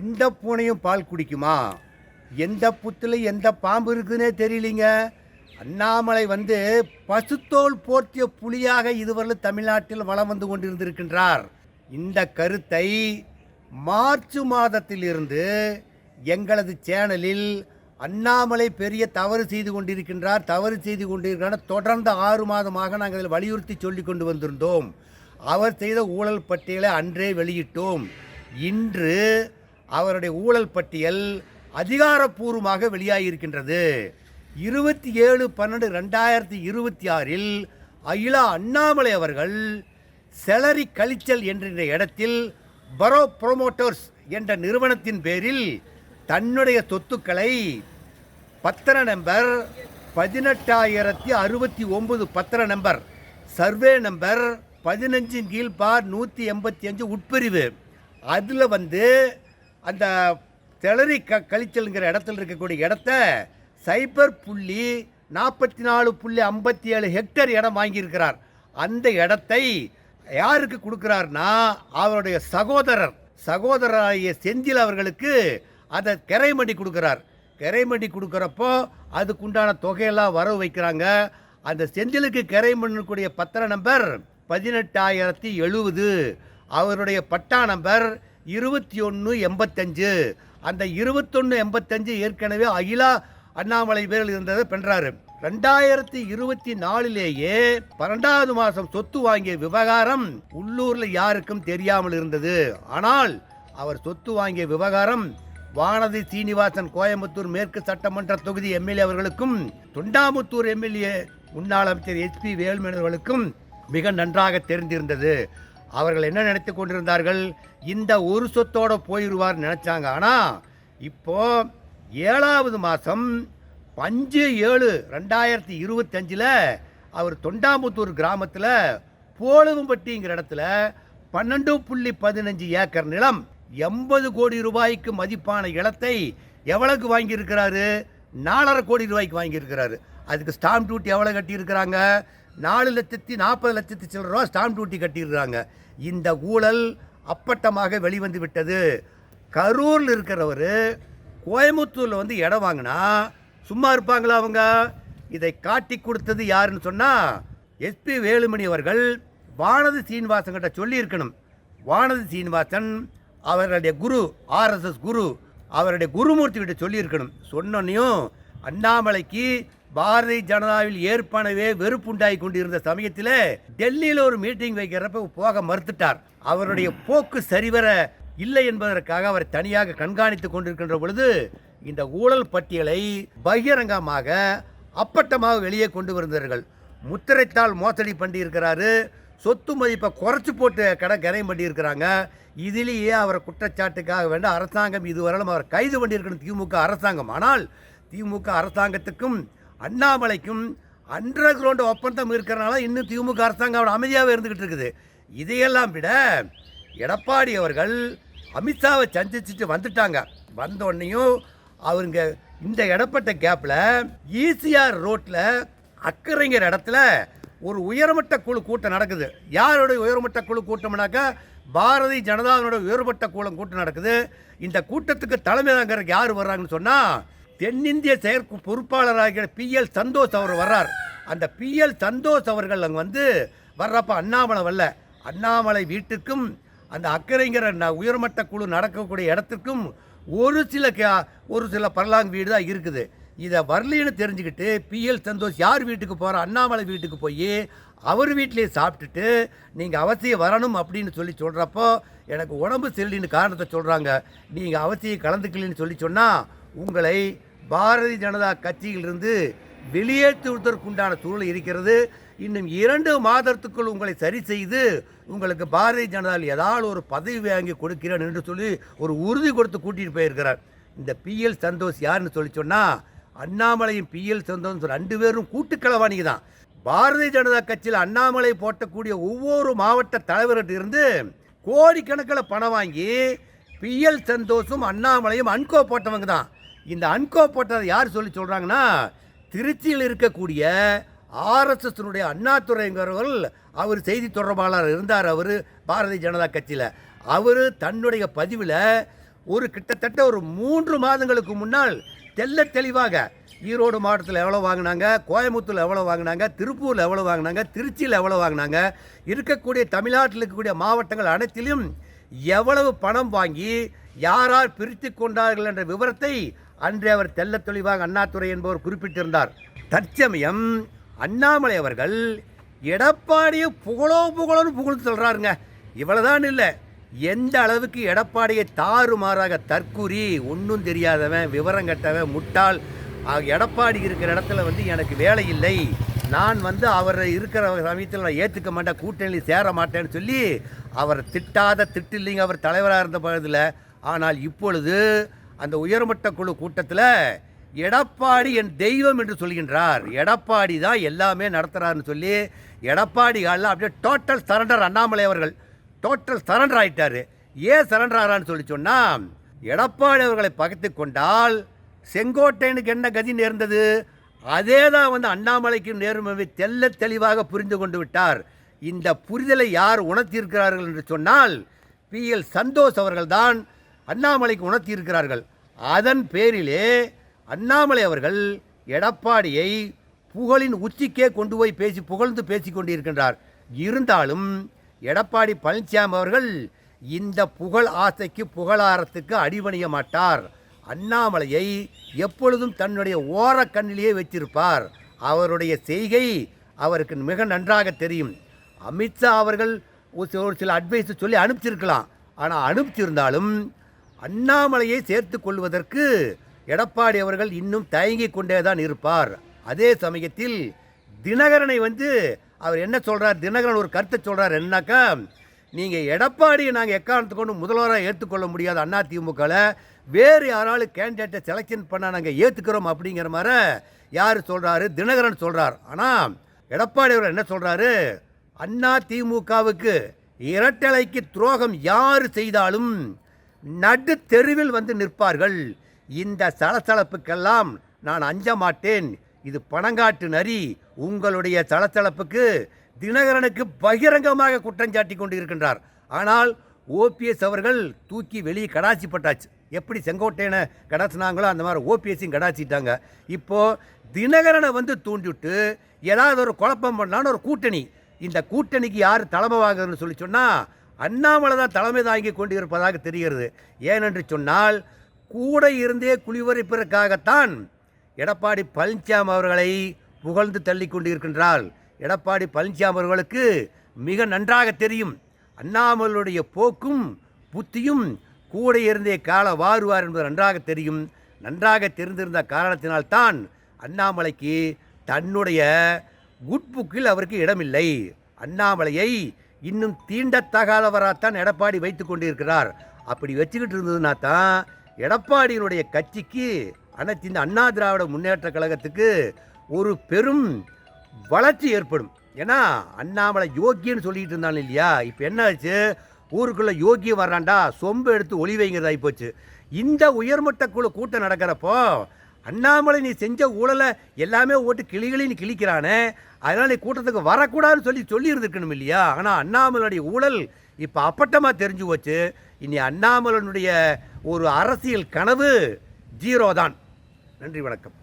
இந்த பூனையும் பால் குடிக்குமா? எந்த புத்தில் எந்த பாம்பு இருக்குதுன்னே தெரியலிங்க. அண்ணாமலை வந்து பசுத்தோல் போர்த்திய புலியாக இதுவரை தமிழ்நாட்டில் வளம் வந்து கொண்டிருந்திருக்கின்றார். இந்த கருத்தை மார்ச் மாதத்திலிருந்து எங்களது சேனலில் அண்ணாமலை பெரிய தவறு செய்து கொண்டிருக்கின்றார் தவறு செய்து கொண்டிருக்கிறார் தொடர்ந்து ஆறு மாதமாக நாங்கள் இதில் வலியுறுத்தி சொல்லி கொண்டு வந்திருந்தோம். அவர் செய்த ஊழல் பட்டியலை அன்றே வெளியிட்டோம். இன்று அவருடைய ஊழல் பட்டியல் அதிகாரப்பூர்வமாக வெளியாகியிருக்கின்றது. இருபத்தி ஏழு பன்னெண்டு ரெண்டாயிரத்தி இருபத்தி ஆறில் அகிலா அண்ணாமலை அவர்கள் செலரி கழிச்சல் என்ற இடத்தில் பரோ ப்ரோமோட்டர்ஸ் என்ற நிறுவனத்தின் பேரில் தன்னுடைய சொத்துக்களை பத்திர நம்பர் பதினெட்டாயிரத்தி அறுபத்தி ஒம்பது பத்திர நம்பர் சர்வே நம்பர் பதினஞ்சின் கீழ் பார் நூற்றி எண்பத்தி அஞ்சு உட்பிரிவு. அதில் வந்து அந்த தெளரி க கழிச்சல்ங்கிற இடத்துல இருக்கக்கூடிய இடத்த சைபர் புள்ளி நாற்பத்தி நாலு புள்ளி ஐம்பத்தி ஏழு ஹெக்டேர் இடம் வாங்கியிருக்கிறார். அந்த இடத்தை யாருக்கு கொடுக்குறாருன்னா அவருடைய சகோதரர் சகோதரராகிய செந்தில் அவர்களுக்கு அதை கிரைமண்டி கொடுக்குறார். கிரைமண்டி கொடுக்குறப்போ அதுக்குண்டான தொகையெல்லாம் வரவு வைக்கிறாங்க. அந்த செந்திலுக்கு கிரை பண்ணக்கூடிய பத்திர நம்பர் பதினெட்டாயிரத்தி எழுபது அவருடைய பட்டா நம்பர் இருபத்தி ஒன்று எண்பத்தஞ்சு. அந்த இருபத்தொன்று எண்பத்தஞ்சு ஏற்கனவே அகிலா அண்ணாமலை பேரில் இருந்ததை பென்றாரு ரெண்டாயிரத்தி இருபத்தி நாலிலேயே பன்னெண்டாவது மாதம் சொத்து வாங்கிய விவகாரம் உள்ளூரில் யாருக்கும் தெரியாமல் இருந்தது. ஆனால் அவர் சொத்து வாங்கிய விவகாரம் வானதி சீனிவாசன் கோயம்புத்தூர் மேற்கு சட்டமன்ற தொகுதி எம்எல்ஏ அவர்களுக்கும் தொண்டாமுத்தூர் எம்எல்ஏ முன்னாள் அமைச்சர் எஸ்பி வேலுமணி அவர்களுக்கும் மிக நன்றாக தெரிந்திருந்தது. அவர்கள் என்ன நினைத்து கொண்டிருந்தார்கள்? இந்த ஒரு சொத்தோட போயிடுவார் நினைச்சாங்க. ஆனால் இப்போ ஏழாவது மாதம் அஞ்சு ஏழு ரெண்டாயிரத்தி இருபத்தஞ்சில் அவர் தொண்டாமுத்தூர் கிராமத்தில் போலுவம்பட்டிங்கிற இடத்துல பன்னெண்டு புள்ளி பதினஞ்சு ஏக்கர் நிலம் எண்பது கோடி ரூபாய்க்கு மதிப்பான இடத்தை எவ்வளவுக்கு வாங்கியிருக்கிறாரு? நாலரை கோடி ரூபாய்க்கு வாங்கியிருக்கிறாரு. அதுக்கு ஸ்டாம்ப் டியூட்டி எவ்வளோ கட்டியிருக்கிறாங்க? நாலு லட்சத்தி நாற்பது லட்சத்தி சில்லற ரூபா ஸ்டாம்ப் டியூட்டி கட்டிடுறாங்க. இந்த ஊழல் அப்பட்டமாக வெளிவந்து விட்டது. கரூரில் இருக்கிறவர் கோயம்புத்தூரில் வந்து இடம் வாங்கினா சும்மா இருப்பாங்களா அவங்க? இதை காட்டி கொடுத்தது யாருன்னு சொன்னால் எஸ்பி வேலுமணி அவர்கள் வானதி சீனிவாசன் கிட்ட சொல்லியிருக்கணும். வானதி சீனிவாசன் அவருடைய குரு ஆர்எஸ்எஸ் குரு அவருடைய குருமூர்த்தி கிட்ட சொல்லியிருக்கணும். சொன்னோன்னையும் அண்ணாமலைக்கு பாரதிய ஜனதாவில் ஏற்கனவே வெறுப்புண்டாகி கொண்டிருந்த சமயத்தில் டெல்லியில் ஒரு மீட்டிங் வைக்கிறப்ப போக மறுத்துட்டார். அவருடைய போக்கு சரிவர இல்லை என்பதற்காக அவரை தனியாக கண்காணித்துக் கொண்டிருக்கின்ற பொழுது இந்த ஊழல் பட்டியலை பகிரங்கமாக அப்பட்டமாக வெளியே கொண்டு வந்தார்கள் முத்திரைத்தாள் மோசடி பண்ணி இருக்கிறாரு சொத்து மதிப்பை குறைச்சி போட்டு கடை கரையும் பண்ணி இருக்கிறாங்க இதிலேயே அவரை குற்றச்சாட்டுக்காக வேண்ட அரசாங்கம் இதுவரையிலும் அவர் கைது பண்ணியிருக்கணும் திமுக அரசாங்கம். ஆனால் திமுக அரசாங்கத்துக்கும் அண்ணாமலைக்கும் அண்டர் கிரவுண்ட் ஒப்பந்தம் இருக்கிறனால இன்னும் திமுக அரசாங்கம் அவன் அமைதியாகவே இருந்துக்கிட்டு இருக்குது. இதையெல்லாம் விட எடப்பாடி அவர்கள் அமித்ஷாவை சந்திச்சுட்டு வந்துட்டாங்க. வந்த உடனேயும் அவருங்க இந்த இடப்பட்ட கேப்பில் ஈசிஆர் ரோட்டில் அக்கறைங்கிற இடத்துல ஒரு உயர்மட்ட குழு கூட்டம் நடக்குது. யாருடைய உயர்மட்ட குழு கூட்டம்னாக்கா பாரதிய ஜனதாவினுடைய உயர்மட்ட கூலம் கூட்டம் நடக்குது. இந்த கூட்டத்துக்கு தலைமை தாங்கிறதுக்கு யார் வர்றாங்கன்னு சொன்னால் தென்னிந்திய செயற்கு பொறுப்பாளராகிய பிஎல் சந்தோஷ் அவர் வர்றார். அந்த பிஎல் சந்தோஷ் அவர்கள் அங்கே வந்து வர்றப்ப அண்ணாமலை வரல. அண்ணாமலை வீட்டுக்கும் அந்த அக்கறைங்கிற ந- உயர்மட்ட குழு நடக்கக்கூடிய இடத்துக்கும் ஒரு சில கே- ஒரு சில பரலாங் வீடு தான் இருக்குது. இதை வரலின்னு தெரிஞ்சுக்கிட்டு பிஎல் சந்தோஷ் யார் வீட்டுக்கு போகிற அண்ணாமலை வீட்டுக்கு போய் அவர் வீட்டிலேயே சாப்பிட்டுட்டு நீங்கள் அவசியம் வரணும் அப்படின்னு சொல்லி சொல்கிறப்போ எனக்கு உடம்பு சரியில்லைன்னு காரணத்தை சொல்கிறாங்க நீங்கள் அவசியம் கலந்துக்கலன்னு சொல்லி சொன்னால் உங்களை பாரதிய ஜனதா கட்சியிலிருந்து வெளியேற்றுவதற்குண்டான சூழல் இருக்கிறது. இன்னும் இரண்டு மாதத்துக்குள் உங்களை சரி செய்து உங்களுக்கு பாரதிய ஜனதாவில் ஏதாவது ஒரு பதவி வாங்கி கொடுக்கிறேன் என்று சொல்லி ஒரு உறுதி கொடுத்து கூட்டிகிட்டு போயிருக்கிறார். இந்த பிஎல் சந்தோஷ் யாருன்னு சொல்லி சொன்னால் அண்ணாமலையும் பிஎல் சந்தோஷ் ரெண்டு பேரும் கூட்டுக்களவாணிங்க தான். பாரதிய ஜனதா கட்சியில் அண்ணாமலை போட்டக்கூடிய ஒவ்வொரு மாவட்ட தலைவர்கிட்ட இருந்து கோடிக்கணக்கில் பணம் வாங்கி பிஎல் சந்தோஷும் அண்ணாமலையும் அன்கோ போட்டவங்க தான். இந்த அன்கோ போட்டதை யார் சொல்லி சொல்கிறாங்கன்னா திருச்சியில் இருக்கக்கூடிய ஆர்எஸ்எஸ்னுடைய அண்ணாதுரைங்கிறவர்கள் அவர் செய்தி தொடர்பாளர் இருந்தார் அவர் பாரதிய ஜனதா கட்சியில். அவர் தன்னுடைய பதிவில் ஒரு கிட்டத்தட்ட ஒரு மூன்று மாதங்களுக்கு முன்னால் தெல்ல தெளிவாக ஈரோடு மாவட்டத்தில் எவ்வளோ வாங்கினாங்க கோயம்புத்தூரில் எவ்வளோ வாங்கினாங்க திருப்பூரில் எவ்வளோ வாங்கினாங்க திருச்சியில் எவ்வளோ வாங்கினாங்க இருக்கக்கூடிய தமிழ்நாட்டில் இருக்கக்கூடிய மாவட்டங்கள் அனைத்திலும் எவ்வளவு பணம் வாங்கி யாரார் பிரித்து கொண்டார்கள் என்ற விவரத்தை அன்றே அவர் தெல்ல தெளிவாக அண்ணாதுரை என்பவர் குறிப்பிட்டிருந்தார். தற்சமயம் அண்ணாமலை அவர்கள் எடப்பாடியை புகழோ புகழோன்னு புகழ்ந்து சொல்கிறாருங்க இவ்வளோதான் இல்லை. எந்த அளவுக்கு எடப்பாடியை தாறுமாறாக தற்கூறி ஒன்றும் தெரியாதவன் விவரம் கட்டவன் முட்டாள் எடப்பாடி இருக்கிற இடத்துல வந்து எனக்கு வேலை இல்லை. நான் வந்து அவர் இருக்கிற சமயத்தில் நான் ஏற்றுக்க மாட்டேன் கூட்டணியில் சேர மாட்டேன்னு சொல்லி அவர் திட்டாத திட்டு இல்லைங்க அவர் தலைவராக இருந்த பகுதியில். ஆனால் இப்பொழுது அந்த உயர்மட்ட குழு கூட்டத்தில் எடப்பாடி என் தெய்வம் என்று சொல்கின்றார். எடப்பாடி தான் எல்லாமே நடத்துகிறாருன்னு சொல்லி எடப்பாடி காலில் அப்படியே டோட்டல் சரண்டர் அண்ணாமலை அவர்கள். டோட்டல் சரண்டர் ஆகிட்டார் ஏன் சரண்டர் ஆகிறான்னு சொல்லி சொன்னால் எடப்பாடி அவர்களை பகத்து கொண்டால் செங்கோட்டையனுக்கு என்ன கதி நேர்ந்தது? அதே தான் வந்து அண்ணாமலைக்கு நேர்மை தெல்ல தெளிவாக புரிந்து கொண்டு விட்டார். இந்த புரிதலை யார் உணர்த்தியிருக்கிறார்கள் என்று சொன்னால் பி எல் சந்தோஷ் அவர்கள்தான் அண்ணாமலைக்கு உணர்த்தியிருக்கிறார்கள். அதன் பேரிலே அண்ணாமலை அவர்கள் எடப்பாடியை புகழின் உச்சிக்கே கொண்டு போய் பேசி புகழ்ந்து பேசி கொண்டிருக்கின்றார். இருந்தாலும் எடப்பாடி பழனிசாமி அவர்கள் இந்த புகழ் ஆசைக்கு புகழாரத்துக்கு அடிபணிய மாட்டார். அண்ணாமலையை எப்பொழுதும் தன்னுடைய ஓரக்கண்ணிலேயே வச்சிருப்பார் அவருடைய செய்கை அவருக்கு மிக நன்றாக தெரியும். அமித்ஷா அவர்கள் ஒரு சில- ஒரு சில அட்வைஸ் சொல்லி அனுப்பிச்சிருக்கலாம். ஆனால் அனுப்பிச்சிருந்தாலும் அண்ணாமலையை சேர்த்து கொள்வதற்கு எடப்பாடி அவர்கள் இன்னும் தயங்கி கொண்டே தான் இருப்பார். அதே சமயத்தில் தினகரனை வந்து அவர் என்ன சொல்கிறார் தினகரன் ஒரு கருத்தை சொல்கிறார் என்னன்னாக்கா நீங்கள் எடப்பாடியை நாங்கள் எக்காரணத்தை கொண்டு முதல்வராக ஏற்றுக்கொள்ள முடியாது அண்ணா திமுகவில் வேறு யாராலும் கேண்டிடேட்டை செலெக்ஷன் பண்ண நாங்கள் ஏற்றுக்கிறோம் அப்படிங்கிற மாதிரி யார் சொல்கிறாரு தினகரன் சொல்கிறார் ஆனால் எடப்பாடி அவர் என்ன சொல்கிறாரு அண்ணா திமுகவுக்கு இரட்டலைக்கு துரோகம் யார் செய்தாலும் நடு தெருவில் வந்து நிற்பார்கள். இந்த சலசலப்புக்கெல்லாம் நான் அஞ்ச மாட்டேன். இது பணங்காட்டு நரி. உங்களுடைய சலசலப்புக்கு தினகரனுக்கு பகிரங்கமாக குற்றஞ்சாட்டி கொண்டு இருக்கின்றார் ஆனால் ஓபிஎஸ் அவர்கள் தூக்கி வெளியே கடாச்சிப்பட்டாச்சு எப்படி செங்கோட்டையனை கடாச்சினாங்களோ அந்த மாதிரி ஓபிஎஸ்ஸையும் கடாச்சிட்டாங்க. இப்போது தினகரனை வந்து தூண்டிவிட்டு ஏதாவது ஒரு குழப்பம் பண்ணான்னு ஒரு கூட்டணி. இந்த கூட்டணிக்கு யார் தலைமை வாங்குறதுன்னு சொல்லி சொன்னால் அண்ணாமலை தான் தலைமை தாங்கி கொண்டு இருப்பதாக தெரிகிறது. ஏனென்று சொன்னால் கூட இருந்தே குளிவரிப்பதற்காகத்தான் எடப்பாடி பழனிசாமி அவர்களை புகழ்ந்து தள்ளி கொண்டிருக்கின்றார் எடப்பாடி பழனிசாமி அவர்களுக்கு மிக நன்றாக தெரியும். அண்ணாமலையுடைய போக்கும் புத்தியும் கூட இருந்தே கால வாருவார் என்பது நன்றாக தெரியும். நன்றாக தெரிந்திருந்த காரணத்தினால்தான் அண்ணாமலைக்கு தன்னுடைய குட்புக்கில் அவருக்கு இடமில்லை. அண்ணாமலையை இன்னும் தீண்டத்தகாதவராகத்தான் எடப்பாடி வைத்து கொண்டிருக்கிறார். அப்படி வச்சுக்கிட்டு இருந்ததுன்னா தான் எடப்பாடியினுடைய கட்சிக்கு அனைத்து இந்த அண்ணா திராவிட முன்னேற்ற கழகத்துக்கு ஒரு பெரும் வளர்ச்சி ஏற்படும். ஏன்னா அண்ணாமலை யோக்கியன்னு சொல்லிட்டு இருந்தாலும் இல்லையா? இப்போ என்ன ஆச்சு? ஊருக்குள்ளே யோகி வர்றான்டா சொம்பு எடுத்து ஒளி வைங்கிறதாகி போச்சு. இந்த உயர்மட்ட குழு கூட்டம் நடக்கிறப்போ அண்ணாமலை நீ செஞ்ச ஊழலை எல்லாமே ஓட்டு கிளிகளின்னு கிழிக்கிறானே. அதனால் நீ கூட்டத்துக்கு வரக்கூடாதுன்னு சொல்லி சொல்லி இருந்திருக்கணும் இல்லையா? ஆனால் அண்ணாமலையுடைய ஊழல் இப்போ அப்பட்டமாக தெரிஞ்சு போச்சு. இனி அண்ணாமலனுடைய ஒரு அரசியல் கனவு ஜீரோ தான் நன்றி வணக்கம்.